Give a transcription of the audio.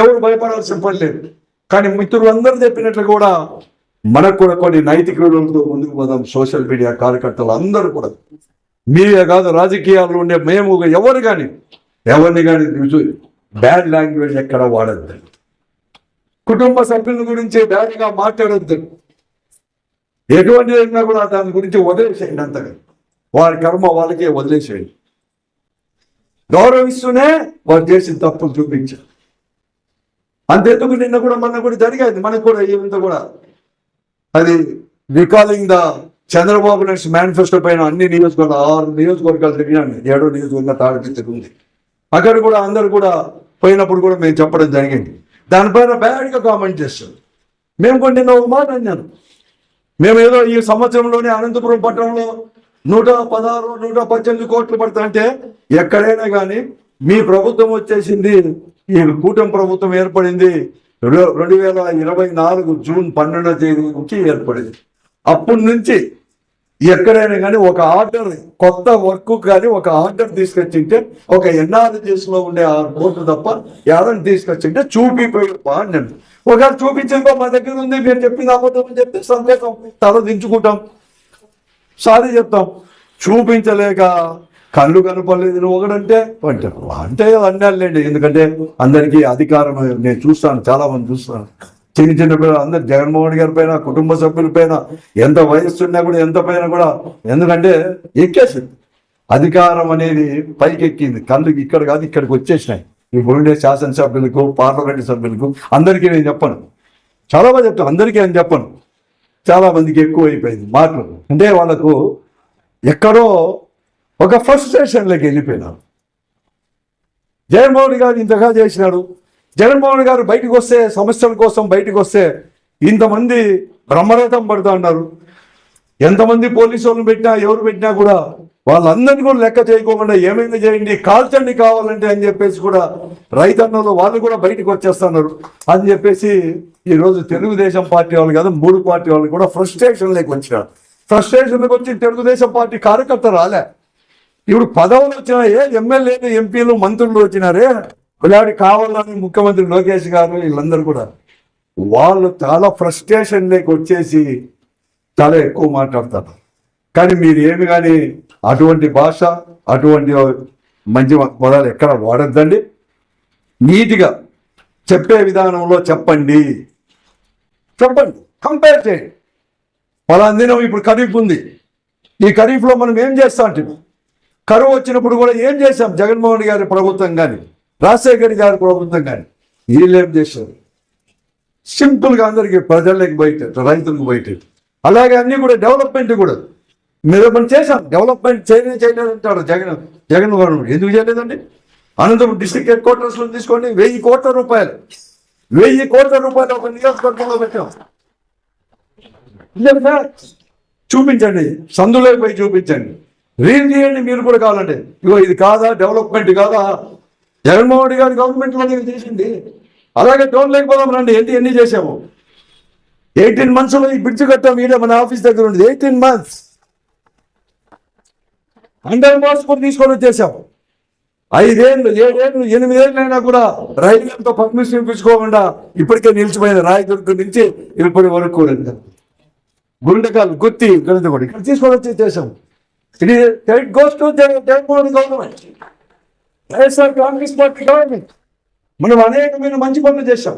ఎవరు భయపడాల్సిన పని లేదు. కానీ మిత్రులందరూ చెప్పినట్లు కూడా మనకు కూడా కొన్ని నైతిక విలువలతో ముందుకు పోదాం. సోషల్ మీడియా కార్యకర్తలు అందరూ కూడా. మీరే కాదు రాజకీయాల్లో ఉండే మేము ఎవరు కానీ ఎవరిని కానీ బ్యాడ్ లాంగ్వేజ్ ఎక్కడ వాడద్దు. కుటుంబ సభ్యుల గురించి బ్యాడ్గా మాట్లాడొద్దు. ఎటువంటి అయినా కూడా దాని గురించి వదిలేసేయండి అంతగా. వారి కర్మ వాళ్ళకే వదిలేసేయండి. గౌరవిస్తూనే వారు చేసిన తప్పులు చూపించారు అంతెందుకు నిన్న కూడా మన కూడా జరిగేది. మనకు కూడా ఇంత కూడా. అది recalling the Chandrababu Naidu manifesto పైన అన్ని నియోజకవర్గాలు ఆరు నియోజకవర్గాలు తిరిగినాను ఏడో నియోజకవర్గం తాడికి తిరిగింది అక్కడ కూడా అందరు కూడా పోయినప్పుడు కూడా మేము చెప్పడం జరిగింది. దానిపైన బ్యాడ్గా కామెంట్ చేస్తారు. మేము కూడా నిన్న ఒక మాట అన్నాను. మేము ఏదో ఈ సంవత్సరంలోనే అనంతపురం పట్టణంలో నూట పదహారు నూట పద్దెనిమిది కోట్లు పడతాయంటే ఎక్కడైనా కానీ మీ ప్రభుత్వం వచ్చేసింది ఈ కూటమి ప్రభుత్వం ఏర్పడింది రెండు వేల ఇరవై నాలుగు జూన్ పన్నెండవ తేదీ నుంచి ఏర్పడింది. అప్పటి నుంచి ఎక్కడైనా కానీ ఒక ఆర్డర్ కొత్త వర్క్ కానీ ఒక ఆర్డర్ తీసుకొచ్చింటే ఒక ఎన్ఆర్జీఎస్లో ఉండే ఆ కోర్టు తప్ప ఎవరైనా తీసుకొచ్చింటే చూపిపోయి నేను. ఒకవేళ చూపించిందో మా దగ్గర ఉంది మీరు చెప్పింది అబద్ధం అని చెప్తే సందేశం తల దించుకుంటాం. సారీ చెప్తాం. చూపించలేక కళ్ళు కనపడలేదు నువ్వు ఒకడంటే? అంటారు అంటే అన్నాళ్ళండి ఎందుకంటే అందరికీ అధికారం నేను చూస్తాను చాలా మంది చూస్తాను. చిన్న చిన్న పిల్లలు అందరు జగన్మోహన్ గారి పైన కుటుంబ సభ్యుల పైన ఎంత వయస్సు ఉన్నా కూడా ఎంత పైన కూడా ఎందుకంటే ఎక్కేసింది. అధికారం అనేది పైకి ఎక్కింది కళ్ళు ఇక్కడ కాదు ఇక్కడికి వచ్చేసినాయి. ఇప్పుడు ఉండే శాసనసభ్యులకు పార్లమెంట్ సభ్యులకు అందరికీ నేను చెప్పను. చాలా బాగా చెప్తాను అందరికీ అని చెప్పను. చాలా మందికి ఎక్కువ అయిపోయింది మాటలు. అంటే వాళ్ళకు ఎక్కడో ఒక ఫ్రస్ట్రేషన్లోకి వెళ్ళిపోయినారు జగన్మోహన్ గారు ఇంతగా చేసినాడు. జగన్మోహన్ గారు బయటకు వస్తే సమస్యల కోసం బయటకు వస్తే ఇంతమంది బ్రహ్మరథం పడుతూ ఉన్నారు. ఎంతమంది పోలీసు వాళ్ళని పెట్టినా ఎవరు పెట్టినా కూడా వాళ్ళందరినీ కూడా లెక్క చేయకోకుండా ఏమైనా చేయండి కాల్చండి కావాలంటే అని చెప్పేసి కూడా రైతన్నలు వాళ్ళు కూడా బయటకు వచ్చేస్తున్నారు. అని చెప్పేసి ఈరోజు తెలుగుదేశం పార్టీ వాళ్ళు కాదు మూడు పార్టీ వాళ్ళు కూడా ఫ్రస్ట్రేషన్లోకి వచ్చినారు. ఫ్రస్ట్రేషన్లోకి వచ్చి తెలుగుదేశం పార్టీ కార్యకర్త రాలే. ఇప్పుడు పదవులు వచ్చినాయే. ఎమ్మెల్యేలు ఎంపీలు మంత్రులు వచ్చినారే. పిల్లాడి కావాలని ముఖ్యమంత్రి లోకేష్ గారు వీళ్ళందరూ కూడా. వాళ్ళు చాలా ఫ్రస్ట్రేషన్లోకి వచ్చేసి చాలా ఎక్కువ మాట్లాడతారు. కానీ మీరు ఏమి కానీ అటువంటి భాష అటువంటి మంచి పదాలు ఎక్కడ వాడద్దండి? నీట్గా చెప్పే విధానంలో చెప్పండి. చెప్పండి. కంపేర్ చేయండి. పలానా దినం ఇప్పుడు ఖరీఫ్ ఉంది. ఈ ఖరీఫ్లో మనం ఏం చేస్తా అంటే కరువు వచ్చినప్పుడు కూడా ఏం చేశాం? జగన్మోహన్ గారి ప్రభుత్వం కానీ రాజశేఖర్ గారి ప్రభుత్వం కానీ వీళ్ళు ఏం చేశారు సింపుల్గా అందరికీ ప్రజలకి బయట రైతులకు బయట. అలాగే అన్ని కూడా డెవలప్మెంట్ కూడా. మీరు మనం చేశాం? డెవలప్మెంట్ చేయలేదు చేయలేదు అంటాడు జగన్ జగన్ గవర్నమెంట్ ఎందుకు చేయలేదండి? అనంతపురం డిస్ట్రిక్ట్ హెడ్ క్వార్టర్స్లో తీసుకోండి వెయ్యి కోట్ల రూపాయలు. వెయ్యి కోట్ల రూపాయలు ఒక నియోజకవర్గంలో పెట్టాం. చూపించండి. సందులో పోయి చూపించండి. రీల్ చేయండి మీరు కూడా కావాలంటే. ఇగో ఇది కాదా డెవలప్మెంట్ కాదా? జగన్మోహన్ రెడ్డి గారి గవర్నమెంట్లో నేను చేసింది. అలాగే డోన్ లేకపోదాం రండి ఏంటి ఎన్ని చేసాము? ఎయిటీన్ మంత్స్లో ఈ బ్రిడ్జ్ కట్టాం ఈడే మన ఆఫీస్ దగ్గర ఉండేది ఎయిటీన్ మంత్స్ అండర్ మార్క్స్ కూడా తీసుకొని వచ్చేసాము ఐదేళ్ళు ఏడేళ్ళు ఎనిమిదేళ్ళైనా కూడా రైతులతో పర్మిషన్ ఇప్పించుకోకుండా ఇప్పటికే నిలిచిపోయింది రాయదుర్గం నుంచి ఇప్పటి వరకు కూడా. గుండెకాలు గుత్తి గణిత కూడా. ఇక్కడ తీసుకొని వచ్చి చేసాం ఇది it goes to Jaganmohan government YSR Congress party government మనం అనేకమైన మంచి పనులు చేశాం.